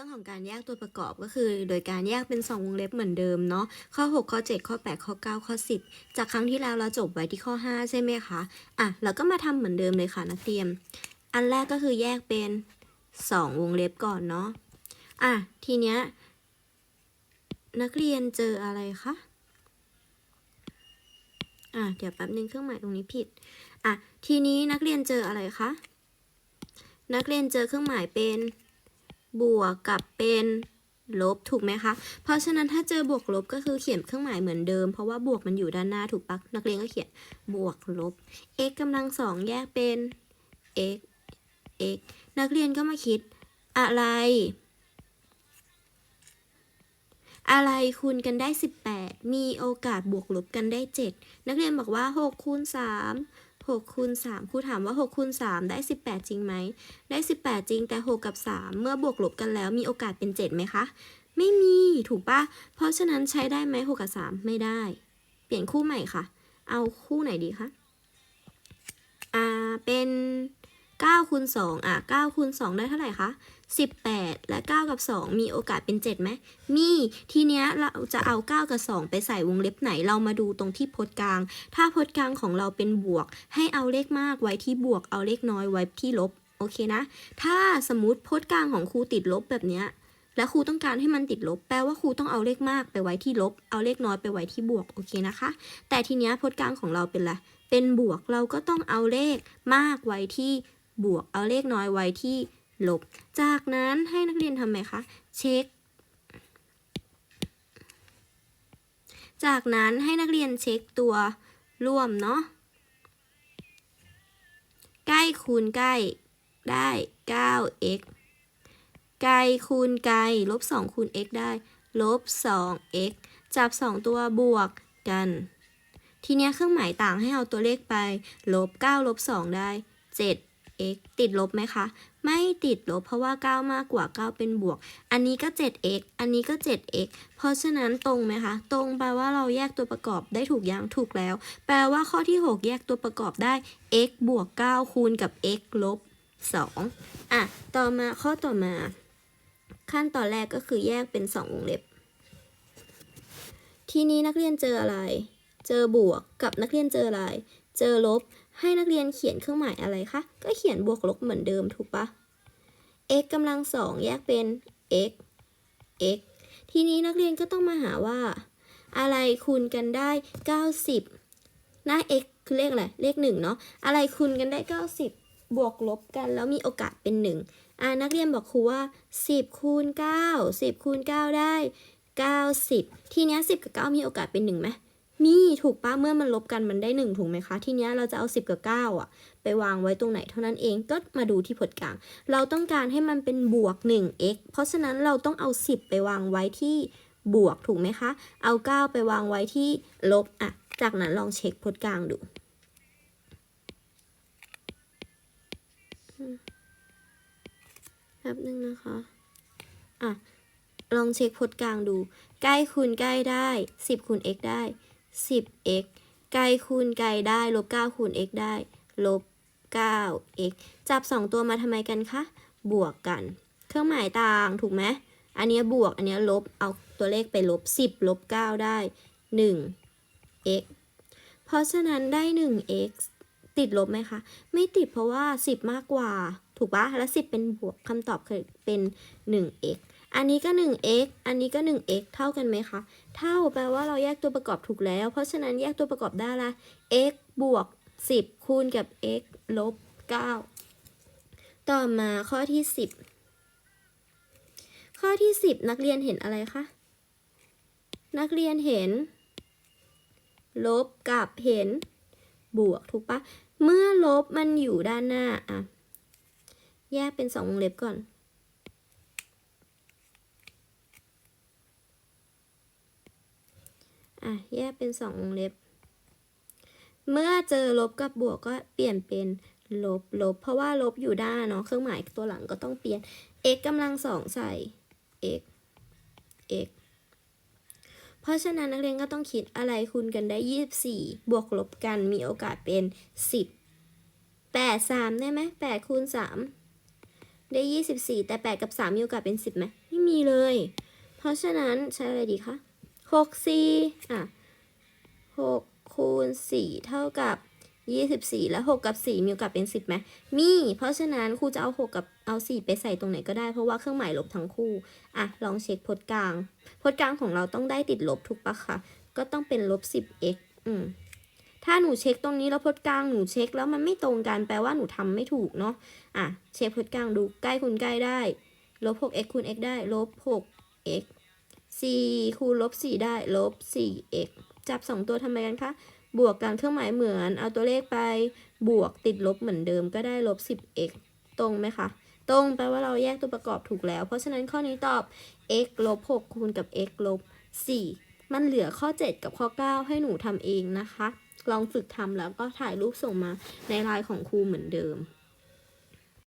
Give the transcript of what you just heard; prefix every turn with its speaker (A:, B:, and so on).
A: รื่องของการแยกตัวประกอบก็คือ โดยการแยกเป็น 2 วงเล็บเหมือนเดิมเนาะข้อ 6 ข้อ 7 ข้อ 8 ข้อ 9 ข้อ 10 จากครั้งที่แล้วเราจบไว้ที่ข้อ 5 ใช่ไหมคะอะเราก็มาทำเหมือนเดิมเลยค่ะนักเรียนอันแรกก็คือแยกเป็น 2 วงเล็บก่อนเนาะอะทีเนี้ยนักเรียนเจออะไรคะอะเดี๋ยวแป๊บนึงเครื่องหมายตรงนี้ผิดอะทีนี้นักเรียนเจออะไรคะนักเรียนเจอเครื่องหมายเป็น บวกกับเป็นลบถูกไหมคะ เพราะฉะนั้นถ้าเจอบวกลบก็คือเขียนเครื่องหมายเหมือนเดิม เพราะว่าบวกมันอยู่ด้านหน้าถูกปะนักเรียนก็เขียนบวกลบ x กำลังสองแยกเป็น x x นักเรียนก็มาคิดอะไร อะไรคูณกันได้ 18 มีโอกาสบวกลบกันได้ 7 นักเรียนบอกว่า 6 คูณ 3 6คูณ3ครูถามว่า6คูณ3ได้ 18 จริงไหม ได้ 18 จริงแต่ 6 กับ 3 เมื่อบวกลบกันแล้วมีโอกาสเป็น 7ไหมคะ ไม่มีถูกปะเพราะฉะนั้นใช้ได้ไหม6กับ 3 ไม่ได้ เปลี่ยนคู่ใหม่ค่ะ เอาคู่ไหนดีคะ อ่า เป็น 9คูณ2อะ9คูณ2ได้เท่าไหร่คะ 18 และ 9 กับ 2 มีโอกาสเป็น7ไหม มี ทีเนี้ยเราจะเอา 9 กับ 2 ไปใส่วงเล็บไหน เรามาดูตรงที่พจน์กลาง ถ้าพจน์กลางของเราเป็นบวก ให้เอาเลขมากไว้ที่บวก เอาเลขน้อยไว้ที่ลบ โอเคนะ ถ้าสมมติพจน์กลางของครูติดลบแบบเนี้ยและครูต้องการให้มันติดลบ แปลว่าครูต้องเอาเลขมากไปไว้ที่ลบ เอาเลขน้อยไปไว้ที่บวก โอเคนะคะ แต่ทีเนี้ยพจน์กลางของเราเป็นอะไร เป็นบวก เราก็ต้องเอาเลขมากไว้ที่ บวก เอาเลขน้อยไว้ที่ลบ จากนั้นให้นักเรียนทำไงคะ เช็ค จากนั้นให้นักเรียนเช็คตัวร่วมเนาะ ใกล้คูณใกล้ได้ 9x ไกลคูณไกลลบ 2 คูณ x ได้ ลบ 2x จับ 2 ตัวบวกกัน ทีเนี้ยเครื่องหมายต่างให้เอาตัวเลขไป ลบ 9 ลบ 2 ได้ 7x ติดลบไหมคะ ไม่ติดลบเพราะว่า 9 มากกว่า 9 เป็นบวก อันนี้ก็ 7x อันนี้ก็ 7x เพราะฉะนั้นตรงไหมคะ ตรงแปลว่าเราแยกตัวประกอบได้ถูกยังถูกแล้ว แปลว่าข้อที่ 6 แยกตัวประกอบได้ x บวก 9 คูณกับ x ลบ 2 อะ ต่อมาข้อต่อมา ขั้นตอนแรกก็คือแยกเป็น 2 วงเล็บ ทีนี้นักเรียนเจออะไร เจอบวกกับนักเรียนเจออะไร เจอลบ ให้นักเรียนเขียนเครื่องหมายอะไรคะ ก็เขียนบวกลบเหมือนเดิมถูกปะ x กำลังสองแยกเป็น x x ทีนี้นักเรียนก็ต้องมาหาว่า อะไรคูณกันได้ 90 หน้า x คือเลขอะไร เลขหนึ่งเนาะ อะไรคูณกันได้ 90 บวกลบกันแล้วมีโอกาสเป็น 1 อ่านักเรียนบอกครูว่า 10คูณ9 10คูณ9ได้ 90 ทีนี้10 กับ 9 มีโอกาสเป็น1ไหม มีถูกปะเมื่อมันลบกันมันได้1ถูกไหมคะ ทีนี้เราจะเอา 10 กับ 9 อะ ไปวางไว้ตรงไหนเท่านั้นเองก็มาดูที่พจน์กลาง เราต้องการให้มันเป็นบวก 1x เพราะฉะนั้นเราต้องเอา 10 ไปวางไว้ที่บวกถูกไหมคะ เอา 9 ไปวางไว้ที่ลบอะ จากนั้นลองเช็คพจน์กลางดูแป๊บนึงนะคะ อะ ลองเช็คพจน์กลางดู ใกล้คูณใกล้ได้ 10คูณ x ได้ 10x ไกลคูณไกลได้ลบ9คูณ x ได้ลบ 9x จับ 2 ตัวมาทำไมกันคะ บวกกัน เครื่องหมายต่างถูกไหม อันนี้บวก อันนี้ลบ เอาตัวเลขไปลบ 10 ลบ 9 ได้ 1x เพราะฉะนั้นได้ 1x ติดลบไหมคะ ไม่ติดเพราะว่า 10 มากกว่า ถูกปะแล้ว 10 เป็นบวกคำตอบคือเป็น 1x อันนี้ก็ 1x อันนี้ก็ 1x เท่ากันไหมคะ เท่าแปลว่าเราแยกตัวประกอบถูกแล้ว เพราะฉะนั้นแยกตัวประกอบได้ละ x บวก 10 คูณกับ x ลบ 9 ต่อมาข้อที่ 10 ข้อที่ 10 นักเรียนเห็นอะไรคะ นักเรียนเห็น ลบกับเห็น บวกถูกปะ เมื่อลบมันอยู่ด้านหน้าอะแยกเป็นสองวงเล็บก่อน อะ แยกเป็นสองวงเล็บ เมื่อเจอลบกับบวกก็เปลี่ยนเป็นลบลบ เพราะว่าลบอยู่ด้านเนาะ เครื่องหมายตัวหลังก็ต้องเปลี่ยน x กำลังสองใส่ x x เพราะฉะนั้นนักเรียนก็ต้องคิดอะไรคูณกันได้ 24 บวกลบกันมีโอกาสเป็น 10 8 3 ได้ไหม8คูณ3ได้ 24 แต่ 8 กับ 3 มีโอกาสเป็น 10ไหมไม่มีเลย เพราะฉะนั้นใช้อะไรดีคะ หกสี่อะหกคูณสี่เท่ากับยี่สิบสี่แล้วหกกับสี่มีโอกาสเป็นสิบไหมมี เพราะฉะนั้นครูจะเอาหกกับเอาสี่ไปใส่ตรงไหนก็ได้เพราะว่าเครื่องหมายลบทั้งคู่ อะ ลองเช็คพจน์กลาง พจน์กลางของเราต้องได้ติดลบถูกปะคะก็ต้องเป็นลบสิบ x อืมถ้าหนูเช็คตรงนี้แล้วพจน์กลางหนูเช็คแล้วมันไม่ตรงกันแปลว่าหนูทำไม่ถูกเนาะอะเช็คพจน์กลางดูใกล้คูณใกล้ได้ลบ 6x คูณ x ได้ลบ 6x 4คูณลบ4ได้ลบ 4x จับ 2 ตัวทำไมกันคะ บวกกันเครื่องหมายเหมือน เอาตัวเลขไป บวกติดลบเหมือนเดิมก็ได้ลบ 10x ตรงไหมคะ ตรงแปลว่าเราแยกตัวประกอบถูกแล้ว เพราะฉะนั้นข้อนี้ตอบ x ลบ6คูณกับ x ลบ4มันเหลือข้อ 7 กับข้อ 9 ให้หนูทำเองนะคะ ลองฝึกทำแล้วก็ถ่ายรูปส่งมาในไลน์ของครูเหมือนเดิม